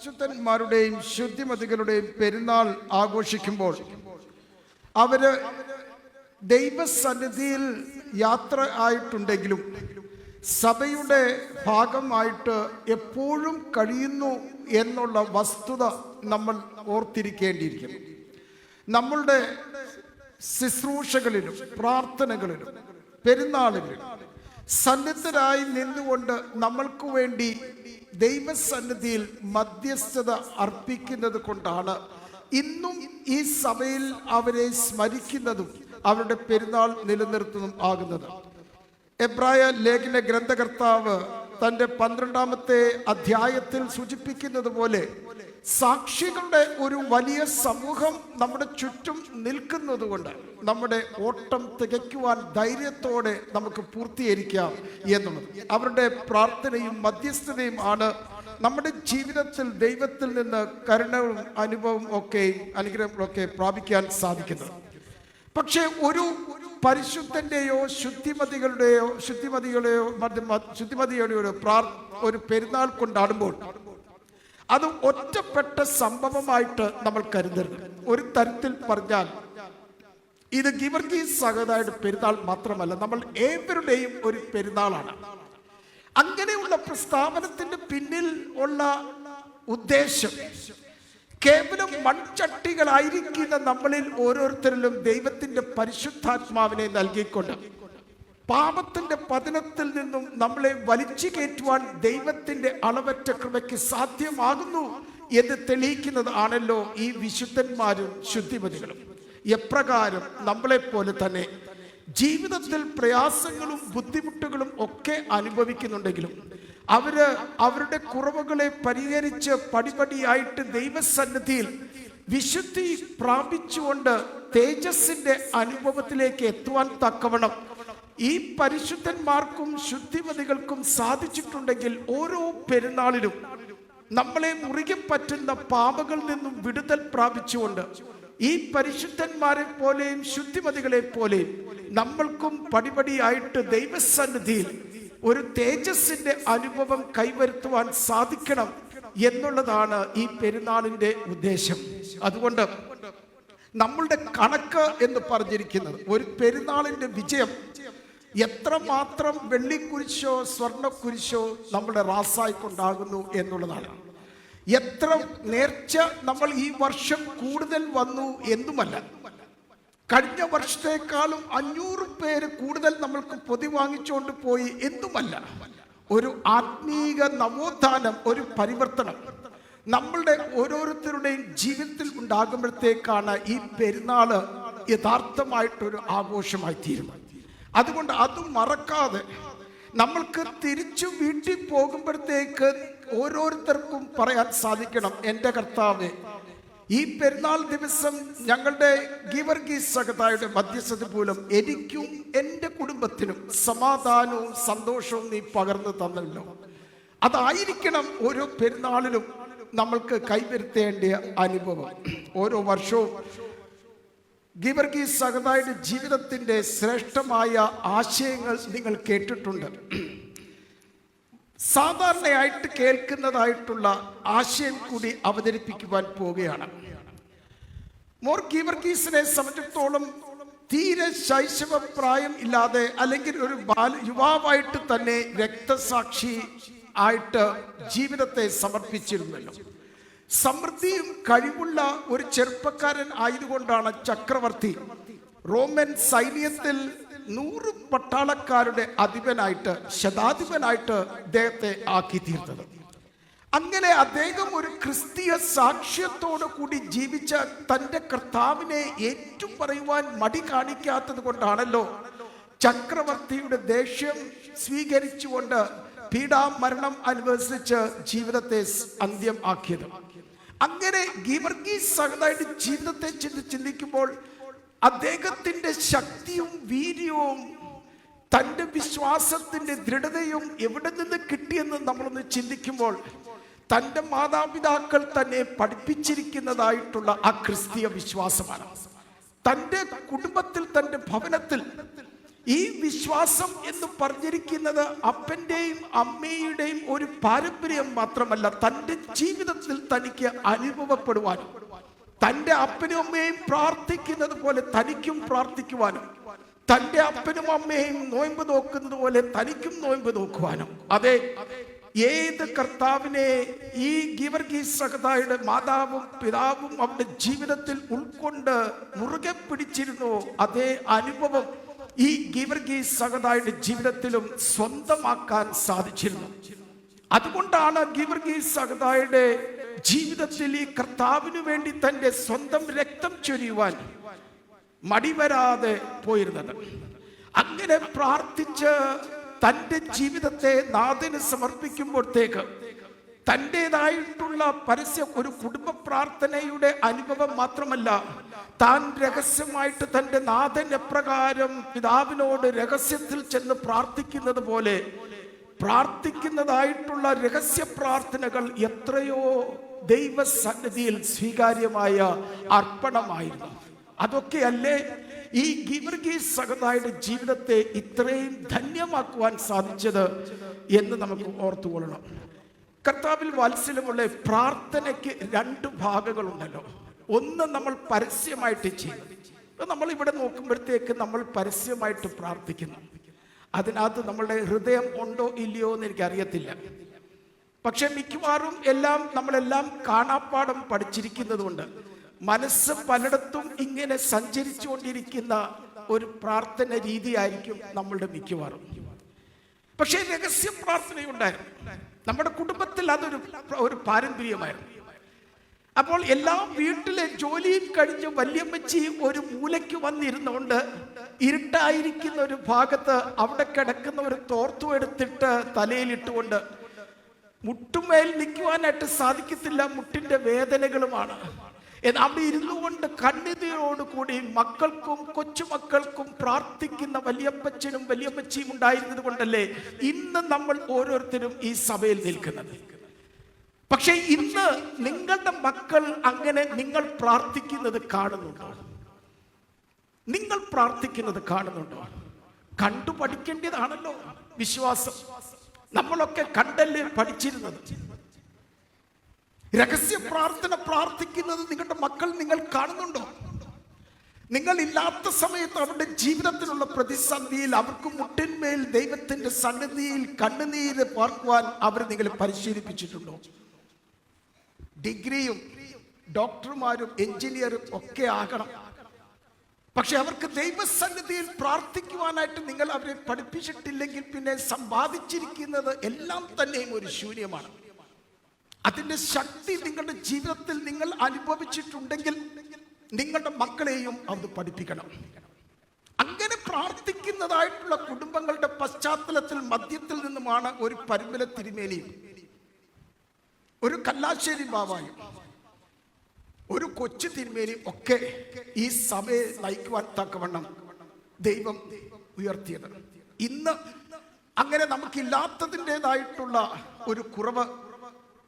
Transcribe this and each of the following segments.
പരിശുദ്ധന്മാരുടെയും ശുദ്ധിമതികളുടെയും പെരുന്നാൾ ആഘോഷിക്കുമ്പോൾ അവർ ദൈവസന്നിധിയിൽ യാത്ര ആയിട്ടുണ്ടെങ്കിലും സഭയുടെ ഭാഗമായിട്ട് എപ്പോഴും കഴിയുന്നു എന്നുള്ള വസ്തുത നമ്മൾ ഓർത്തിരിക്കേണ്ടിയിരിക്കുന്നു. നമ്മളുടെ ശുശ്രൂഷകളിലും പ്രാർത്ഥനകളിലും പെരുന്നാളുകളിലും സന്നിധരായി നിന്നുകൊണ്ട് നമ്മൾക്ക് വേണ്ടി ദൈവസന്നിധിയിൽ മധ്യസ്ഥത അർപ്പിക്കുന്നത് കൊണ്ടാണ് ഇന്നും ഈ സഭയിൽ അവരെ സ്മരിക്കുന്നതും അവരുടെ പെരുന്നാൾ നിലനിർത്തുന്നതും ആകുന്നത്. എബ്രായ ലേഖന ഗ്രന്ഥകർത്താവ് തന്റെ പന്ത്രണ്ടാമത്തെ അധ്യായത്തിൽ സൂചിപ്പിക്കുന്നത് പോലെ സാക്ഷികളുടെ ഒരു വലിയ സമൂഹം നമ്മുടെ ചുറ്റും നിൽക്കുന്നത് കൊണ്ട് നമ്മുടെ ഓട്ടം തികയ്ക്കുവാൻ ധൈര്യത്തോടെ നമുക്ക് പൂർത്തീകരിക്കാം എന്നുള്ളത്. അവരുടെ പ്രാർത്ഥനയും മധ്യസ്ഥതയും ആണ് നമ്മുടെ ജീവിതത്തിൽ ദൈവത്തിൽ നിന്ന് കരുണവും അനുഭവവും ഒക്കെ അനുഗ്രഹങ്ങളൊക്കെ പ്രാപിക്കാൻ സാധിക്കുന്നത്. പക്ഷേ ഒരു പരിശുദ്ധന്റെയോ ശുദ്ധിമതികളുടെയോ ശുദ്ധിമതികളുടെയോ മറ്റ് ഒരു ശുദ്ധിമതിയുടെയോ പ്രാർ ഒരു പെരുന്നാൾ കൊണ്ടാടുമ്പോൾ അത് ഒറ്റപ്പെട്ട സംഭവമായിട്ട് നമ്മൾ കരുതരുത്. ഒരു തരത്തിൽ പറഞ്ഞാൽ ഇത് ഗിവർഗീസ് സഹതായുടെ പെരുന്നാൾ മാത്രമല്ല നമ്മൾ ഏവരുടെയും ഒരു പെരുന്നാളാണ്. അങ്ങനെയുള്ള പ്രസ്താവനത്തിന്റെ പിന്നിൽ ഉള്ള ഉദ്ദേശം കേവലം മൺചട്ടികളായിരിക്കുന്ന നമ്മളിൽ ഓരോരുത്തരിലും ദൈവത്തിന്റെ പരിശുദ്ധാത്മാവിനെ നൽകിക്കൊണ്ട് പാപത്തിന്റെ പതനത്തിൽ നിന്നും നമ്മളെ വലിച്ചു കയറ്റുവാൻ ദൈവത്തിന്റെ അളവറ്റ കൃപയ്ക്ക് സാധ്യമാകുന്നു എന്ന് തെളിയിക്കുന്നതാണല്ലോ ഈ വിശുദ്ധന്മാരും ശുദ്ധിമതികളും. എപ്രകാരം നമ്മളെപ്പോലെ തന്നെ ജീവിതത്തിൽ പ്രയാസങ്ങളും ബുദ്ധിമുട്ടുകളും ഒക്കെ അനുഭവിക്കുന്നുണ്ടെങ്കിലും അവർ അവരുടെ കുറവുകളെ പരിഹരിച്ച് പടിപടിയായിട്ട് ദൈവസന്നിധിയിൽ വിശുദ്ധി പ്രാപിച്ചുകൊണ്ട് തേജസ്സിന്റെ അനുഭവത്തിലേക്ക് എത്തുവാൻ തക്കവണ്ണം ഈ പരിശുദ്ധന്മാർക്കും ശുദ്ധിമതികൾക്കും സാധിച്ചിട്ടുണ്ടെങ്കിൽ ഓരോ പെരുന്നാളിലും നമ്മളെ മുറുകെ പറ്റുന്ന പാപങ്ങളിൽ നിന്നും വിടുതൽ പ്രാപിച്ചുകൊണ്ട് ഈ പരിശുദ്ധന്മാരെ പോലെയും ശുദ്ധിമതികളെ പോലെയും നമ്മൾക്കും പടിപടിയായിട്ട് ദൈവസന്നിധിയിൽ ഒരു തേജസ്സിന്റെ അനുഭവം കൈവരുത്തുവാൻ സാധിക്കണം എന്നുള്ളതാണ് ഈ പെരുന്നാളിന്റെ ഉദ്ദേശം. അതുകൊണ്ട് നമ്മളുടെ കണക്ക് എന്ന് പറഞ്ഞിരിക്കുന്നത് ഒരു പെരുന്നാളിന്റെ വിജയം എത്രമാത്രം വെള്ളിക്കുരിശോ സ്വർണക്കുരിശോ നമ്മുടെ റാസായി കൊണ്ടാകുന്നു എന്നുള്ളതാണ്. എത്ര നേർച്ച നമ്മൾ ഈ വർഷം കൂടുതൽ വന്നു എന്നുമല്ല. കഴിഞ്ഞ വർഷത്തെക്കാളും അഞ്ഞൂറ് പേര് കൂടുതൽ നമ്മൾക്ക് പൊതി വാങ്ങിച്ചുകൊണ്ട് പോയി എന്നുമല്ല. ഒരു ആത്മീക നവോത്ഥാനം ഒരു പരിവർത്തനം നമ്മളുടെ ഓരോരുത്തരുടെയും ജീവിതത്തിൽ ഉണ്ടാകുമ്പോഴത്തേക്കാണ് ഈ പെരുന്നാൾ യഥാർത്ഥമായിട്ടൊരു ആഘോഷമായി തീരുന്നത് അതുകൊണ്ട് അത് മറക്കാതെ നമ്മൾക്ക് തിരിച്ചു വീട്ടിൽ പോകുമ്പോഴത്തേക്ക് ഓരോരുത്തർക്കും പറയാൻ സാധിക്കണം. എന്റെ കർത്താവെ ഈ പെരുന്നാൾ ദിവസം ഞങ്ങളുടെ ഗീവർഗീസ് സഹതായുടെ മധ്യസ്ഥത മൂലം എനിക്കും എന്റെ കുടുംബത്തിനും സമാധാനവും സന്തോഷവും നീ പകർന്നു തന്നല്ലോ. അതായിരിക്കണം ഓരോ പെരുന്നാളിലും നമ്മൾക്ക് കൈവരുത്തേണ്ട അനുഭവം. ഓരോ വർഷവും ഗീവർഗീസ് സഹതായുടെ ജീവിതത്തിന്റെ ശ്രേഷ്ഠമായ ആശയങ്ങൾ നിങ്ങൾ കേട്ടിട്ടുണ്ട്. സാധാരണയായിട്ട് കേൾക്കുന്നതായിട്ടുള്ള ആശയം കൂടി അവതരിപ്പിക്കുവാൻ പോവുകയാണ്. മോർ ഗീവർഗീസിനെ സംബന്ധിച്ചിടത്തോളം തീരെ ശൈശവ പ്രായം ഇല്ലാതെ അല്ലെങ്കിൽ ഒരു ബാല യുവാവായിട്ട് തന്നെ രക്തസാക്ഷി ആയിട്ട് ജീവിതത്തെ സമർപ്പിച്ചിരുന്നല്ലോ. സമൃദ്ധിയും കഴിവുള്ള ഒരു ചെറുപ്പക്കാരൻ ആയതുകൊണ്ടാണ് ചക്രവർത്തി റോമൻ സൈന്യത്തിൽ നൂറ് പട്ടാളക്കാരുടെ അധിപനായിട്ട് ശതാധിപനായിട്ട് അദ്ദേഹത്തെ ആക്കി തീർത്തത് അങ്ങനെ അദ്ദേഹം ഒരു ക്രിസ്തീയ സാക്ഷ്യത്തോടു കൂടി ജീവിച്ച തന്റെ കർത്താവിനെ ഏറ്റവും പറയുവാൻ മടി കാണിക്കാത്തത് കൊണ്ടാണല്ലോ ചക്രവർത്തിയുടെ ദേഷ്യം സ്വീകരിച്ചുകൊണ്ട് പീഡാമരണം അനുവദിച്ച് ജീവിതത്തെ അന്ത്യം ആക്കിയത്. അങ്ങനെ ഗീവർഗീസ് സഹതായിട്ട് ജീവിതത്തെ ചിന്തി ചിന്തിക്കുമ്പോൾ അദ്ദേഹത്തിന്റെ ശക്തിയും വീര്യവും തന്റെ വിശ്വാസത്തിന്റെ ദൃഢതയും എവിടെ നിന്ന് കിട്ടിയെന്ന് നമ്മളൊന്ന് ചിന്തിക്കുമ്പോൾ തന്റെ മാതാപിതാക്കൾ തന്നെ പഠിപ്പിച്ചിരിക്കുന്നതായിട്ടുള്ള ആ ക്രിസ്തീയ വിശ്വാസമാണ്. തന്റെ കുടുംബത്തിൽ തന്റെ ഭവനത്തിൽ ഈ വിശ്വാസം എന്ന് പറഞ്ഞിരിക്കുന്നത് അപ്പന്റെയും അമ്മയുടെയും ഒരു പാരമ്പര്യം മാത്രമല്ല തന്റെ ജീവിതത്തിൽ തനിക്ക് അനുഭവപ്പെടുവാനും തന്റെ അപ്പനും അമ്മയും പ്രാർത്ഥിക്കുന്നത് പോലെ തനിക്കും പ്രാർത്ഥിക്കുവാനും തന്റെ അപ്പനും അമ്മയും നോയമ്പ് നോക്കുന്നത് പോലെ തനിക്കും നോയമ്പ് നോക്കുവാനും. അതെ ഏത് കർത്താവിനെ ഈ ഗീവർഗീസ് സഹതായുടെ മാതാവും പിതാവും അവരുടെ ജീവിതത്തിൽ ഉൾക്കൊണ്ട് മുറുകെ പിടിച്ചിരുന്നു അതേ അനുഭവം ഈ ഗീവർഗീസ് സഹതായുടെ ജീവിതത്തിലും സ്വന്തമാക്കാൻ സാധിച്ചിരുന്നു. അതുകൊണ്ടാണ് ഗീവർഗീസ് സഹതായുടെ ജീവിതത്തിൽ ഈ കർത്താവിനു വേണ്ടി തന്റെ സ്വന്തം രക്തം ചൊരിയുവാൻ മടിവരാതെ പോയിരുന്നത്. അങ്ങനെ പ്രാർത്ഥിച്ച് തന്റെ ജീവിതത്തെ നാഥന് സമർപ്പിക്കുമ്പോഴത്തേക്ക് തന്റെതായിട്ടുള്ള പരസ്യ ഒരു കുടുംബ പ്രാർത്ഥനയുടെ അനുഭവം മാത്രമല്ല താൻ രഹസ്യമായിട്ട് തന്റെ നാഥൻ എപ്രകാരം പിതാവിനോട് രഹസ്യത്തിൽ ചെന്ന് പ്രാർത്ഥിക്കുന്നത് പോലെ പ്രാർത്ഥിക്കുന്നതായിട്ടുള്ള രഹസ്യ പ്രാർത്ഥനകൾ എത്രയോ ദൈവസന്നിധിയിൽ സ്വീകാര്യമായ അർപ്പണമായിരുന്നു. അതൊക്കെയല്ലേ ഈ ഗിവർഗീസ് സഹതായുടെ ജീവിതത്തെ ഇത്രയും ധന്യമാക്കുവാൻ സാധിച്ചത് എന്ന് നമുക്ക് ഓർത്തുകൊള്ളണം. കർത്താവിൽ വാത്സല്യമുള്ള പ്രാർത്ഥനയ്ക്ക് രണ്ട് ഭാഗങ്ങളുണ്ടല്ലോ. ഒന്ന് നമ്മൾ പരസ്യമായിട്ട് ചെയ്യും. നമ്മൾ ഇവിടെ നോക്കുമ്പോഴത്തേക്ക് നമ്മൾ പരസ്യമായിട്ട് പ്രാർത്ഥിക്കുന്നു. അതിനകത്ത് നമ്മളുടെ ഹൃദയം ഉണ്ടോ ഇല്ലയോ എന്ന് എനിക്കറിയത്തില്ല. പക്ഷെ മിക്കവാറും എല്ലാം നമ്മളെല്ലാം കാണാപ്പാടം പഠിച്ചിരിക്കുന്നതുകൊണ്ട് മനസ്സ് പലയിടത്തും ഇങ്ങനെ സഞ്ചരിച്ചുകൊണ്ടിരിക്കുന്ന ഒരു പ്രാർത്ഥന രീതിയായിരിക്കും നമ്മളുടെ മിക്കവാറും. പക്ഷേ രഹസ്യ പ്രാർത്ഥനയുണ്ടായിരുന്നു. നമ്മുടെ കുടുംബത്തിൽ അതൊരു ഒരു പാരമ്പര്യമായിരുന്നു. അപ്പോൾ എല്ലാ വീട്ടിലെ ജോലിയും കഴിഞ്ഞ് വല്യമ്മച്ചി ഒരു മൂലയ്ക്ക് വന്നിരുന്നുകൊണ്ട് ഇരുട്ടായിരിക്കുന്ന ഒരു ഭാഗത്ത് അവിടെ കിടക്കുന്ന ഒരു തോർത്തു എടുത്തിട്ട് തലയിലിട്ടുകൊണ്ട് മുട്ടുമേൽ നിൽക്കുവാനായിട്ട് സാധിക്കത്തില്ല മുട്ടിന്റെ വേദനകളുമാണ്. അവിടെ ഇരുന്നു കൊണ്ട് കൂടി മക്കൾക്കും കൊച്ചുമക്കൾക്കും പ്രാർത്ഥിക്കുന്ന വലിയപ്പച്ചനും വലിയപ്പച്ചിയും ഉണ്ടായിരുന്നത് കൊണ്ടല്ലേ ഇന്ന് നമ്മൾ ഓരോരുത്തരും ഈ സഭയിൽ നിൽക്കുന്നത്. പക്ഷേ ഇന്ന് നിങ്ങളുടെ മക്കൾ അങ്ങനെ നിങ്ങൾ പ്രാർത്ഥിക്കുന്നത് കാണുന്നുണ്ടോ? നിങ്ങൾ പ്രാർത്ഥിക്കുന്നത് കാണുന്നുണ്ടോ? കണ്ടു പഠിക്കേണ്ടതാണല്ലോ വിശ്വാസം. നമ്മളൊക്കെ കണ്ടല്ലേ പഠിച്ചിരുന്നത്. രഹസ്യ പ്രാർത്ഥന പ്രാർത്ഥിക്കുന്നത് നിങ്ങളുടെ മക്കൾ നിങ്ങൾ കാണുന്നുണ്ടോ? നിങ്ങൾ ഇല്ലാത്ത സമയത്ത് അവരുടെ ജീവിതത്തിലുള്ള പ്രതിസന്ധിയിൽ അവർക്ക് മുട്ടിന്മേൽ ദൈവത്തിന്റെ സന്നിധിയിൽ കണ്ണുനീര് പാർക്കുവാൻ അവർ നിങ്ങളെ പരിശീലിപ്പിച്ചിട്ടുണ്ടോ? ഡിഗ്രിയും ഡോക്ടർമാരും എഞ്ചിനീയറും ഒക്കെ ആകണം. പക്ഷെ അവർക്ക് ദൈവസന്നിധിയിൽ പ്രാർത്ഥിക്കുവാനായിട്ട് നിങ്ങൾ അവരെ പഠിപ്പിച്ചിട്ടില്ലെങ്കിൽ പിന്നെ സമ്പാദിച്ചിരിക്കുന്നത് എല്ലാം തന്നെയും ഒരു ശൂന്യമാണ്. അതിന്റെ ശക്തി നിങ്ങളുടെ ജീവിതത്തിൽ നിങ്ങൾ അനുഭവിച്ചിട്ടുണ്ടെങ്കിൽ നിങ്ങളുടെ മക്കളെയും അത് പഠിപ്പിക്കണം. അങ്ങനെ പ്രാർത്ഥിക്കുന്നതായിട്ടുള്ള കുടുംബങ്ങളുടെ പശ്ചാത്തലത്തിൽ മദ്യത്തിൽ നിന്നുമാണ് ഒരു പരിമല തിരുമേനിയും ഒരു കല്ലാശ്ശേരി ബാബായും ഒരു കൊച്ചു തിരുമേനിയും ഒക്കെ ഈ സഭയെ നയിക്കുവാൻ തക്കവണ്ണം ദൈവം ഉയർത്തിയത്. ഇന്ന് അങ്ങനെ നമുക്കില്ലാത്തതിന്റെതായിട്ടുള്ള ഒരു കുറവ്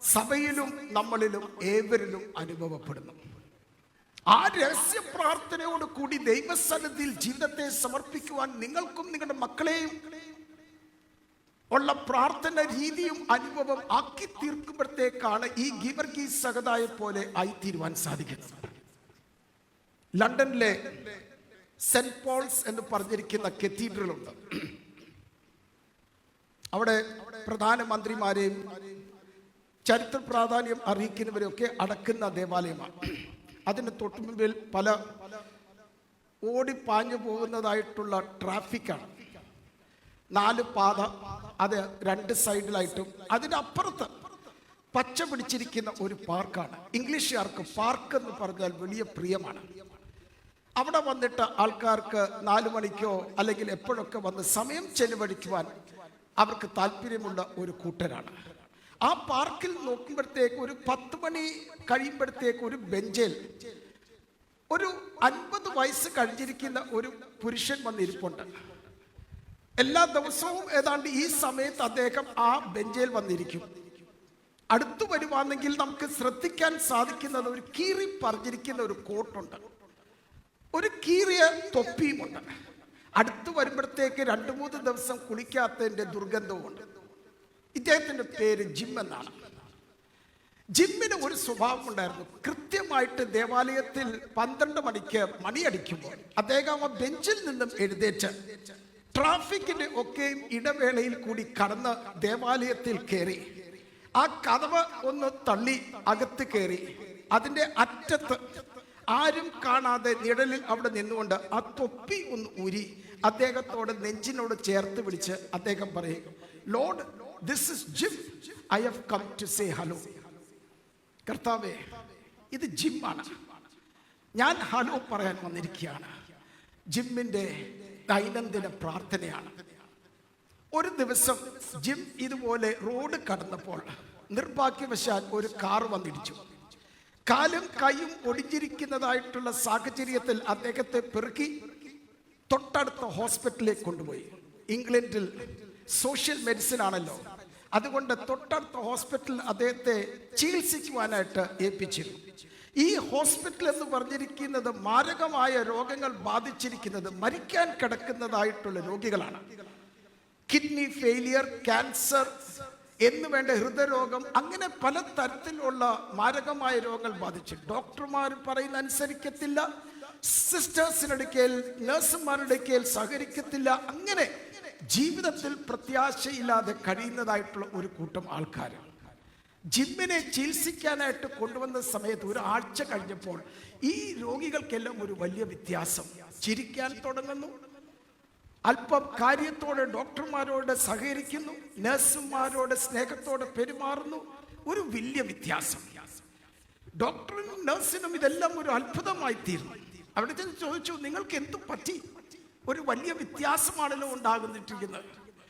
സഭയിലും നമ്മളിലും ഏവരിലും അനുഭവപ്പെടുന്നു. ആ രഹസ്യ പ്രാർത്ഥനയോട് കൂടി ദൈവസന്നിധിയിൽ ജീവിതത്തെ സമർപ്പിക്കുവാൻ നിങ്ങൾക്കും നിങ്ങളുടെ മക്കളെയും ഉള്ള പ്രാർത്ഥന രീതിയും അനുഭവം ആക്കി തീർക്കുമ്പോഴത്തേക്കാണ് ഈ ഗിവർഗി സഹതായെ പോലെ ആയിത്തീരുവാൻ സാധിക്കുന്നത്. ലണ്ടനിലെ സെന്റ് പോൾസ് എന്ന് പറഞ്ഞിരിക്കുന്ന കത്തീഡ്രൽ ഉണ്ട് അവിടെ പ്രധാനമന്ത്രിമാരെയും ചരിത്ര പ്രാധാന്യം അറിയിക്കുന്നവരെയൊക്കെ അടക്കുന്ന ദേവാലയമാണ്. അതിന് തൊട്ടുമുമ്പിൽ പല ഓടി പാഞ്ഞു പോകുന്നതായിട്ടുള്ള ട്രാഫിക്കാണ്. നാല് പാത അത് രണ്ട് സൈഡിലായിട്ടും അതിനപ്പുറത്ത് പച്ച പിടിച്ചിരിക്കുന്ന ഒരു പാർക്കാണ്. ഇംഗ്ലീഷുകാർക്ക് പാർക്ക് എന്ന് പറഞ്ഞാൽ വലിയ പ്രിയമാണ്. അവിടെ വന്നിട്ട് ആൾക്കാർക്ക് നാലു മണിക്കോ അല്ലെങ്കിൽ എപ്പോഴൊക്കെ വന്ന് സമയം ചെലവഴിക്കുവാൻ അവർക്ക് താല്പര്യമുള്ള ഒരു കൂട്ടരാണ്. ആ പാർക്കിൽ നോക്കുമ്പോഴത്തേക്ക് ഒരു പത്ത് മണി കഴിയുമ്പോഴത്തേക്ക് ഒരു ബെഞ്ചിൽ ഒരു അൻപത് വയസ്സ് കഴിഞ്ഞിരിക്കുന്ന ഒരു പുരുഷൻ വന്നിരിപ്പുണ്ട്. എല്ലാ ദിവസവും ഏതാണ്ട് ഈ സമയത്ത് അദ്ദേഹം ആ ബെഞ്ചിൽ വന്നിരിക്കും. അടുത്തു വരുവാണെങ്കിൽ നമുക്ക് ശ്രദ്ധിക്കാൻ സാധിക്കുന്നത് ഒരു കീറി പറഞ്ഞിരിക്കുന്ന ഒരു കോട്ടുണ്ട്. ഒരു കീറിയ തൊപ്പിയുമുണ്ട്. അടുത്തു വരുമ്പോഴത്തേക്ക് രണ്ട് മൂന്ന് ദിവസം കുളിക്കാത്തതിന്റെ ദുർഗന്ധവുമുണ്ട്. ഇദ്ദേഹത്തിന്റെ പേര് ജിം എന്നാണ്. ജിമ്മിന് ഒരു സ്വഭാവം ഉണ്ടായിരുന്നു. കൃത്യമായിട്ട് ദേവാലയത്തിൽ പന്ത്രണ്ട് മണിക്ക് മണിയടിക്കുമ്പോൾ അദ്ദേഹം ആ ബെഞ്ചിൽ നിന്നും എഴുന്നേറ്റ് ട്രാഫിക്കിന്റെ ഒക്കെയും ഇടവേളയിൽ കൂടി കടന്ന് ദേവാലയത്തിൽ കയറി. ആ കഥവ് ഒന്ന് തള്ളി അകത്ത് കയറി. അതിന്റെ അറ്റത്ത് ആരും കാണാതെ നിഴലിൽ അവിടെ നിന്നുകൊണ്ട് ആ തൊപ്പി ഒന്ന് ഊരി അദ്ദേഹത്തോട് നെഞ്ചിനോട് ചേർത്ത് പിടിച്ച് അദ്ദേഹം പറയും lord this is Jim I have come to say hello കർത്താവേ ഇത് ജിമ്മാണ് ഞാൻ ഹലോ പറയാൻ വന്നിരിക്കുകയാണ്. ജിമ്മിന്റെ ദൈനംദിന പ്രാർത്ഥനയാണ്. ഒരു ദിവസം ജിം ഇതുപോലെ റോഡ് കടന്നപ്പോൾ നിർഭാഗ്യവശാൽ ഒരു കാർ വന്നിടിച്ചു. കാലും കൈയും ഒടിഞ്ഞിരിക്കുന്നതായിട്ടുള്ള സാഹചര്യത്തിൽ അദ്ദേഹത്തെ പെറുക്കി തൊട്ടടുത്ത ഹോസ്പിറ്റലിലേക്ക് കൊണ്ടുപോയി. ഇംഗ്ലണ്ടിൽ സോഷ്യൽ മെഡിസിൻ ആണല്ലോ. അതുകൊണ്ട് തൊട്ടടുത്ത ഹോസ്പിറ്റലിൽ അദ്ദേഹത്തെ ചികിത്സിക്കുവാനായിട്ട് ഏൽപ്പിച്ചിരുന്നു. ഈ ഹോസ്പിറ്റൽ എന്ന് പറഞ്ഞിരിക്കുന്നത് മാരകമായ രോഗങ്ങൾ ബാധിച്ചിരിക്കുന്നത് മരിക്കാൻ കിടക്കുന്നതായിട്ടുള്ള രോഗികളാണ്. കിഡ്നി ഫെയിലിയർ ക്യാൻസർ എന്ന് വേണ്ട ഹൃദയരോഗം അങ്ങനെ പല തരത്തിലുള്ള മാരകമായ രോഗങ്ങൾ ബാധിച്ചു. ഡോക്ടർമാർ പറയുന്ന അനുസരിക്കത്തില്ല. സിസ്റ്റേഴ്സിനടുക്കൽ നഴ്സുമാരുടെ അടുക്കൽ സഹകരിക്കത്തില്ല. അങ്ങനെ ജീവിതത്തിൽ പ്രത്യാശയില്ലാതെ കഴിയുന്നതായിട്ടുള്ള ഒരു കൂട്ടം ആൾക്കാർ ജിമ്മിനെ ചികിത്സിക്കാനായിട്ട് കൊണ്ടുവന്ന സമയത്ത് ഒരു ആഴ്ച കഴിഞ്ഞപ്പോൾ ഈ രോഗികൾക്കെല്ലാം ഒരു വലിയ വ്യത്യാസം. ചിരിക്കാൻ തുടങ്ങുന്നു. അല്പം കാര്യത്തോടെ ഡോക്ടർമാരോട് സഹകരിക്കുന്നു. നഴ്സുമാരോട് സ്നേഹത്തോടെ പെരുമാറുന്നു. ഒരു വലിയ വ്യത്യാസം. ഡോക്ടറിനും നഴ്സിനും ഇതെല്ലാം ഒരു അത്ഭുതമായി തീർന്നു അവിടെ ചെന്ന് ചോദിച്ചു നിങ്ങൾക്ക് എന്തു പറ്റി? ഒരു വലിയ വ്യത്യാസമാണല്ലോ ഉണ്ടാകുന്നിട്ടിരിക്കുന്നത്.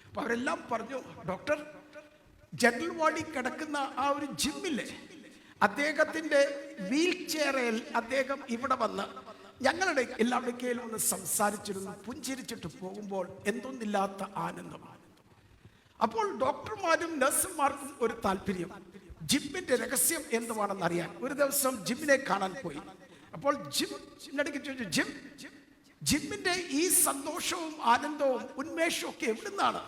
അപ്പൊ അവരെല്ലാം പറഞ്ഞു ഡോക്ടർ ജനറൽ വാർഡിൽ കിടക്കുന്ന ആ ഒരു ജിമ്മില്ലേ അദ്ദേഹത്തിന്റെ വീൽ ചെയറിൽ അദ്ദേഹം ഇവിടെ വന്ന് ഞങ്ങളുടെ എല്ലാവരുടെ കയ്യിലും ഒന്ന് സംസാരിച്ചിരുന്നു പുഞ്ചിരിച്ചിട്ട് പോകുമ്പോൾ എന്തൊന്നില്ലാത്ത ആനന്ദമാണ് അപ്പോൾ ഡോക്ടർമാരും നഴ്സുമാർക്കും ഒരു താല്പര്യം ജിമ്മിന്റെ രഹസ്യം എന്തുവാണെന്ന് അറിയാൻ ഒരു ദിവസം ജിമ്മിനെ കാണാൻ പോയി. അപ്പോൾ ജിം ചോദിച്ചു ജിം ജിമ്മിന്റെ ഈ സന്തോഷവും ആനന്ദവും ഉന്മേഷവും ഒക്കെ എവിടുന്നാണ്?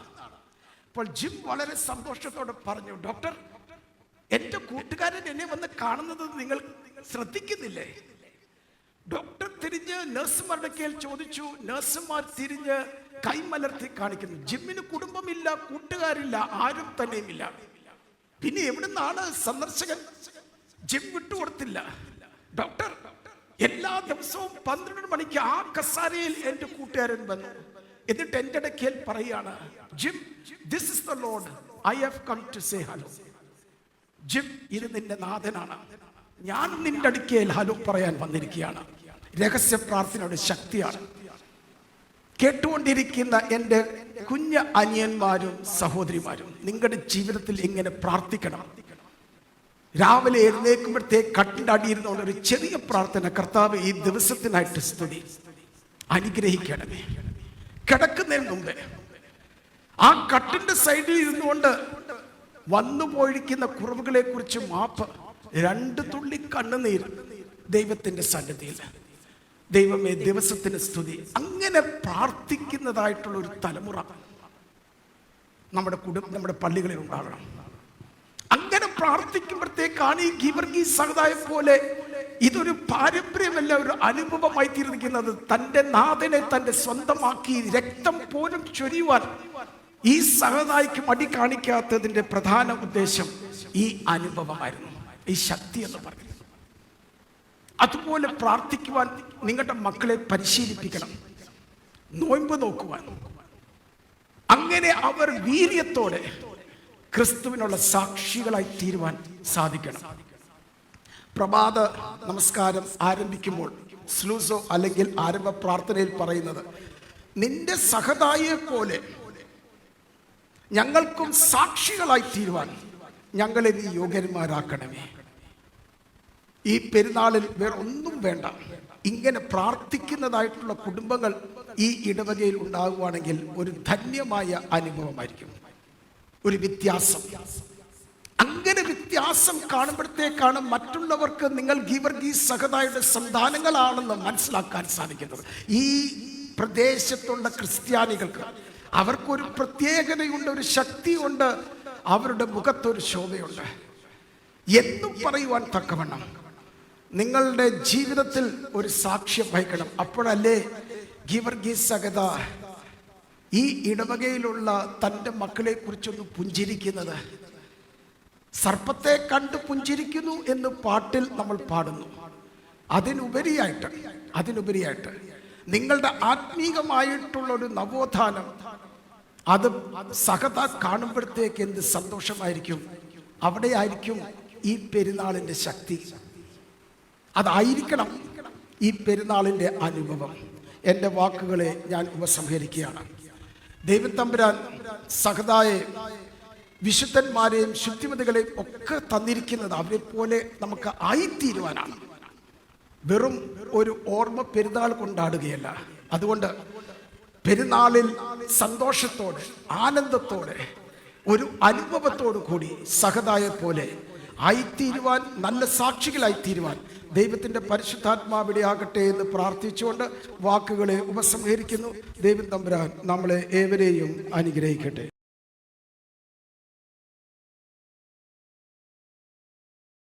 അപ്പോൾ ജിം വളരെ സന്തോഷത്തോടെ പറഞ്ഞു ഡോക്ടർ എന്റെ കൂട്ടുകാരൻ എന്നെ വന്ന് കാണുന്നത് നിങ്ങൾ ശ്രദ്ധിക്കുന്നില്ലേ? ഡോക്ടർ തിരിഞ്ഞ് നഴ്സുമാരുടെ കയ്യിൽ ചോദിച്ചു നഴ്സുമാർ തിരിഞ്ഞ് കൈമലർത്തി കാണിക്കുന്നു. ജിമ്മിന് കുടുംബമില്ല കൂട്ടുകാരില്ല ആരും തന്നെയുമില്ല. പിന്നെ എവിടുന്നാണ് സന്ദർശകൻ? ജിം വിട്ടുകൊടുത്തില്ല. ഡോക്ടർ എല്ലാ ദിവസവും പന്ത്രണ്ട് മണിക്ക് ആ കസാരയിൽ എന്റെ കൂട്ടുകാരൻ വന്നു. എന്നിട്ട് എന്റെ ഇടയ്ക്ക് പറയാണ് Jim this is the lord I have come to say hello Jim ഇത് നിന്റെ നാഥനാണ്. ഞാൻ നിന്റെ അടുക്കൽ ഹലോ പറയാൻ വന്നിരിക്കുകയാണ്. രഹസ്യ പ്രാർത്ഥനയുടെ ശക്തിയാണ്. കേട്ടുകൊണ്ടിരിക്കുന്ന എന്റെ കുഞ്ഞ അനിയന്മാരും സഹോദരിമാരും നിങ്ങളുടെ ജീവിതത്തിൽ ഇങ്ങനെ പ്രാർത്ഥിക്കണം? രാവിലെ എഴുന്നേൽക്കുമ്പോഴത്തേക്ക് കട്ടിന്റെ അടിയിരുന്നുള്ള ഒരു ചെറിയ പ്രാർത്ഥന കർത്താവ് ഈ ദിവസത്തിനായിട്ട് സ്തുതി. അനുഗ്രഹിക്കണമേ. കിടക്കുന്നതിന് മുമ്പേ ആ കട്ടിന്റെ സൈഡിൽ ഇരുന്നുകൊണ്ട് വന്നു പോയിരിക്കുന്ന കുറവുകളെ കുറിച്ച് മാപ്പ് രണ്ട് തുള്ളി കണ്ണുനീര് ദൈവത്തിന്റെ സന്നിധിയിൽ. ദൈവമേ ദിവസത്തിന് സ്തുതി. അങ്ങനെ പ്രാർത്ഥിക്കുന്നതായിട്ടുള്ള ഒരു തലമുറ നമ്മുടെ കുടുംബ നമ്മുടെ പള്ളികളിൽ ഉണ്ടാകണം. പ്രാർത്ഥിക്കുമ്പോഴത്തേക്കാണ് ഈ ഗീവർഗി സഹതായം പോലെ ഇതൊരു പാരമ്പര്യമല്ല ഒരു അനുഭവമായി തീർന്നിരിക്കുന്നത് തന്റെ നാഥനെ തന്റെ സ്വന്തമാക്കി രക്തം പോലും ചൊരിയുവാൻ ഈ സഹതായിക്ക് മടി കാണിക്കാത്തതിന്റെ പ്രധാന ഉദ്ദേശം ഈ അനുഭവമായിരുന്നു ഈ ശക്തി എന്ന് പറയുന്നത്. അതുപോലെ പ്രാർത്ഥിക്കുവാൻ നിങ്ങളുടെ മക്കളെ പരിശീലിപ്പിക്കണം നോയമ്പ് നോക്കുവാൻ. അങ്ങനെ അവർ വീര്യത്തോടെ ക്രിസ്തുവിനുള്ള സാക്ഷികളായി തീരുവാൻ സാധിക്കണം. പ്രഭാത നമസ്കാരം ആരംഭിക്കുമ്പോൾ സ്ലൂസോ അല്ലെങ്കിൽ ആരംഭ പ്രാർത്ഥനയിൽ പറയുന്നത് നിന്റെ സഹതായെ പോലെ ഞങ്ങൾക്കും സാക്ഷികളായി തീരുവാൻ ഞങ്ങളെ നീ യോഗ്യന്മാരാക്കണമേ. ഈ പെരുന്നാളിൽ വേറെ ഒന്നും വേണ്ട. ഇങ്ങനെ പ്രാർത്ഥിക്കുന്നതായിട്ടുള്ള കുടുംബങ്ങൾ ഈ ഇടവകയിൽ ഉണ്ടാകുവാണെങ്കിൽ ഒരു ധന്യമായ അനുഭവമായിരിക്കും. ഒരു വ്യത്യാസം. അങ്ങനെ വ്യത്യാസം കാണുമ്പോഴത്തേക്കാണ് മറ്റുള്ളവർക്ക് നിങ്ങൾ ഗീവർഗീസ് സഹതായുടെ സന്താനങ്ങളാണെന്ന് മനസ്സിലാക്കാൻ സാധിക്കുന്നത്. ഈ പ്രദേശത്തുള്ള ക്രിസ്ത്യാനികൾക്ക് അവർക്കൊരു പ്രത്യേകതയുണ്ട് ഒരു ശക്തിയുണ്ട് അവരുടെ മുഖത്തൊരു ശോഭയുണ്ട്. എന്നും പറയുവാൻ തക്കവണ്ണം നിങ്ങളുടെ ജീവിതത്തിൽ ഒരു സാക്ഷ്യം വഹിക്കണം. അപ്പോഴല്ലേ ഗീവർഗീസ് സഗത ഈ ഇടവകയിലുള്ള തന്റെ മക്കളെക്കുറിച്ചൊന്ന് പുഞ്ചിരിക്കുന്നത്. സർപ്പത്തെ കണ്ട് പുഞ്ചിരിക്കുന്നു എന്ന് പാട്ടിൽ നമ്മൾ പാടുന്നു. അതിനുപരിയായിട്ട് അതിനുപരിയായിട്ട് നിങ്ങളുടെ ആത്മീകമായിട്ടുള്ള ഒരു നവോത്ഥാനം അത് സഹത കാണുമ്പോഴത്തേക്ക് എന്ത് സന്തോഷമായിരിക്കും? അവിടെ ആയിരിക്കും ഈ പെരുന്നാളിന്റെ ശക്തി. അതായിരിക്കണം ഈ പെരുന്നാളിന്റെ അനുഭവം. എന്റെ വാക്കുകളെ ഞാൻ ഉപസംഹരിക്കുകയാണ്. ദൈവത്തമ്പുരാൻ സഹതായെ വിശുദ്ധന്മാരെയും ശുദ്ധിമതികളെയും ഒക്കെ തന്നിരിക്കുന്നത് അവരെ പോലെ നമുക്ക് ആയിത്തീരുവാനാണ്. വെറും ഒരു ഓർമ്മ പെരുന്നാൾ കൊണ്ടാടുകയല്ല. അതുകൊണ്ട് പെരുന്നാളിൽ സന്തോഷത്തോടെ ആനന്ദത്തോടെ ഒരു അനുഭവത്തോടു കൂടി സഹതായെ പോലെ ആയിത്തീരുവാൻ നല്ല സാക്ഷികളായിത്തീരുവാൻ ദൈവത്തിന്റെ പരിശുദ്ധാത്മാവിടെ ആകട്ടെ എന്ന് പ്രാർത്ഥിച്ചുകൊണ്ട് വാക്കുകളെ ഉപസംഹരിക്കുന്നു. ദൈവം തമ്പുരാൻ നമ്മളെ ഏവരെയും അനുഗ്രഹിക്കട്ടെ.